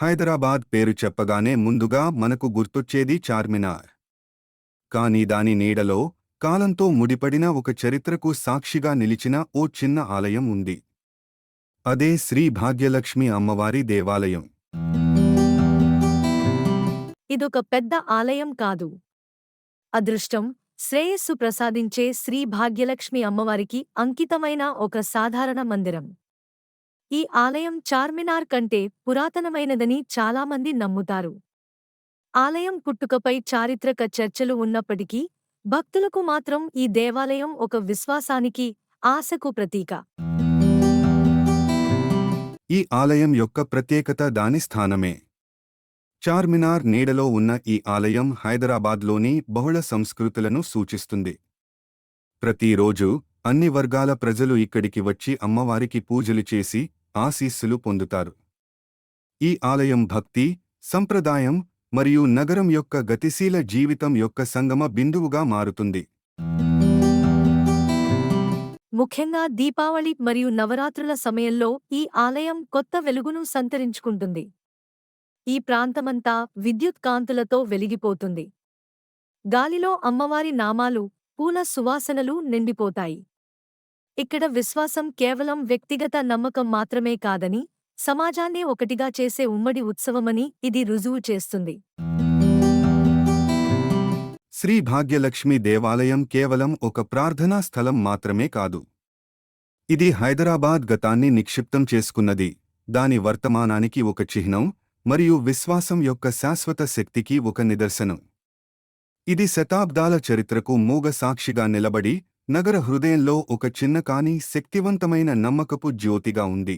హైదరాబాద్ పేరు చెప్పగానే ముందుగా మనకు గుర్తొచ్చేది చార్మినార్. కాని దాని నీడలో కాలంతో ముడిపడిన ఒక చరిత్రకు సాక్షిగా నిలిచిన ఓ చిన్న ఆలయం ఉంది. అదే శ్రీ భాగ్యలక్ష్మి అమ్మవారి దేవాలయం. ఇదొక పెద్ద ఆలయం కాదు. అదృష్టం శ్రేయస్సు ప్రసాదించే శ్రీ భాగ్యలక్ష్మి అమ్మవారికి అంకితమైన ఒక సాధారణ మందిరం. ఈ ఆలయం చార్మినార్ కంటే పురాతనమైనదని చాలామంది నమ్ముతారు. ఆలయం పుట్టుకపై చారిత్రక చర్చలు ఉన్నప్పటికీ భక్తులకు మాత్రం ఈ దేవాలయం ఒక విశ్వాసానికి ఆశకు ప్రతీక. ఈ ఆలయం యొక్క ప్రత్యేకత దాని స్థానమే. చార్మినార్ నీడలో ఉన్న ఈ ఆలయం హైదరాబాద్లోని బహుళ సంస్కృతులను సూచిస్తుంది. ప్రతిరోజు అన్ని వర్గాల ప్రజలు ఇక్కడికి వచ్చి అమ్మవారికి పూజలు చేసి ఆశీస్సులు పొందుతారు. ఈ ఆలయం భక్తి సంప్రదాయం మరియు నగరం యొక్క గతిశీల జీవితం యొక్క సంగమ బిందువుగా మారుతుంది. ముఖ్యంగా దీపావళి మరియు నవరాత్రుల సమయంలో ఈ ఆలయం కొత్త వెలుగును సంతరించుకుంటుంది. ఈ ప్రాంతమంతా విద్యుత్ కాంతులతో వెలిగిపోతుంది. గాలిలో అమ్మవారి నామాలు పూల సువాసనలు నిండిపోతాయి. ఇక్కడ విశ్వాసం కేవలం వ్యక్తిగత నమ్మకం మాత్రమే కాదని సమాజాన్ని ఒకటిగా చేసే ఉమ్మడి ఉత్సవమని ఇది రుజువు చేస్తుంది. శ్రీ భాగ్యలక్ష్మి దేవాలయం కేవలం ఒక ప్రార్థనా స్థలం మాత్రమే కాదు. ఇది హైదరాబాద్ గతాన్ని నిక్షిప్తం చేసుకున్నది. దాని వర్తమానానికి ఒక చిహ్నం మరియు విశ్వాసం యొక్క శాశ్వత శక్తికి ఒక నిదర్శనం. ఇది శతాబ్దాల చరిత్రకు మూగ సాక్షిగా నిలబడి నగర హృదయంలో ఒక చిన్న కాని శక్తివంతమైన నమ్మకపు జ్యోతిగా ఉంది.